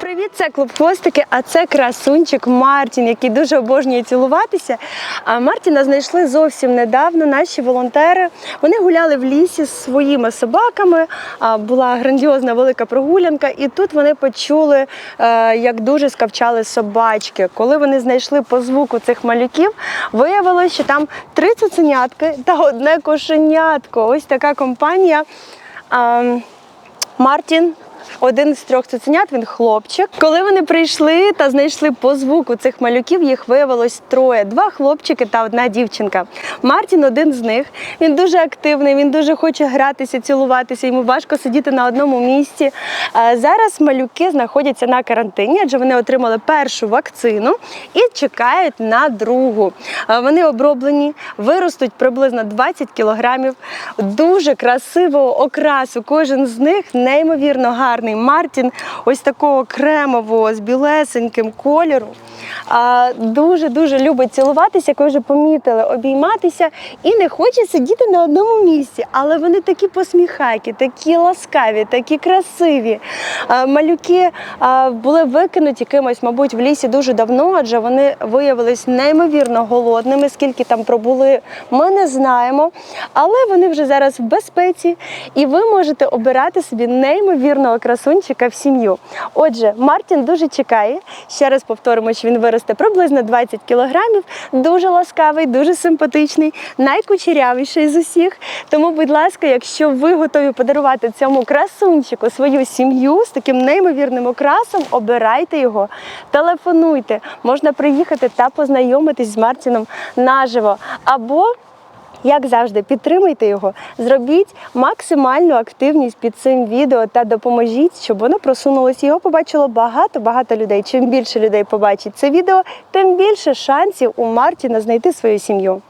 Привіт, це клуб хвостики, а це красунчик Мартін, який дуже обожнює цілуватися. А Мартіна знайшли зовсім недавно. Наші волонтери вони гуляли в лісі з своїми собаками. Була грандіозна велика прогулянка, і тут вони почули, е, як дуже скавчали собачки. Коли вони знайшли по звуку цих малюків, виявилося, що там три цуценятки та одне кошенятко. Ось така компанія. Мартін. Один з трьох цуценят, він хлопчик. Коли вони прийшли та знайшли по звуку цих малюків, їх виявилось троє: два хлопчики та одна дівчинка. Мартін один з них. Він дуже активний, він дуже хоче гратися, цілуватися. Йому важко сидіти на одному місці. Зараз малюки знаходяться на карантині, адже вони отримали першу вакцину і чекають на другу. Вони оброблені, виростуть приблизно 20 кілограмів. Дуже красивого окрасу. Кожен з них неймовірно гарний. Мартін ось такого кремового з білесеньким кольору. Дуже дуже любить цілуватися, як ви вже помітили, обійматися і не хоче сидіти на одному місці. Але вони такі посміхайки, такі ласкаві, такі красиві. Малюки були викинуті кимось, мабуть, в лісі дуже давно, адже вони виявились неймовірно голодними. Скільки там пробули, ми не знаємо. Але вони вже зараз в безпеці, і ви можете обирати собі неймовірного красунчика в сім'ю. Отже, Мартін дуже чекає. Ще раз повторимо, що він виросте приблизно 20 кілограмів. Дуже ласкавий, дуже симпатичний, найкучерявіший з усіх. Тому, будь ласка, якщо ви готові подарувати цьому красунчику свою сім'ю з таким неймовірним окрасом, обирайте його, телефонуйте. Можна приїхати та познайомитись з Мартіном наживо. Або як завжди, підтримуйте його, зробіть максимальну активність під цим відео та допоможіть, щоб воно просунулося. Його побачило багато-багато людей. Чим більше людей побачить це відео, тим більше шансів у Мартіна знайти свою сім'ю.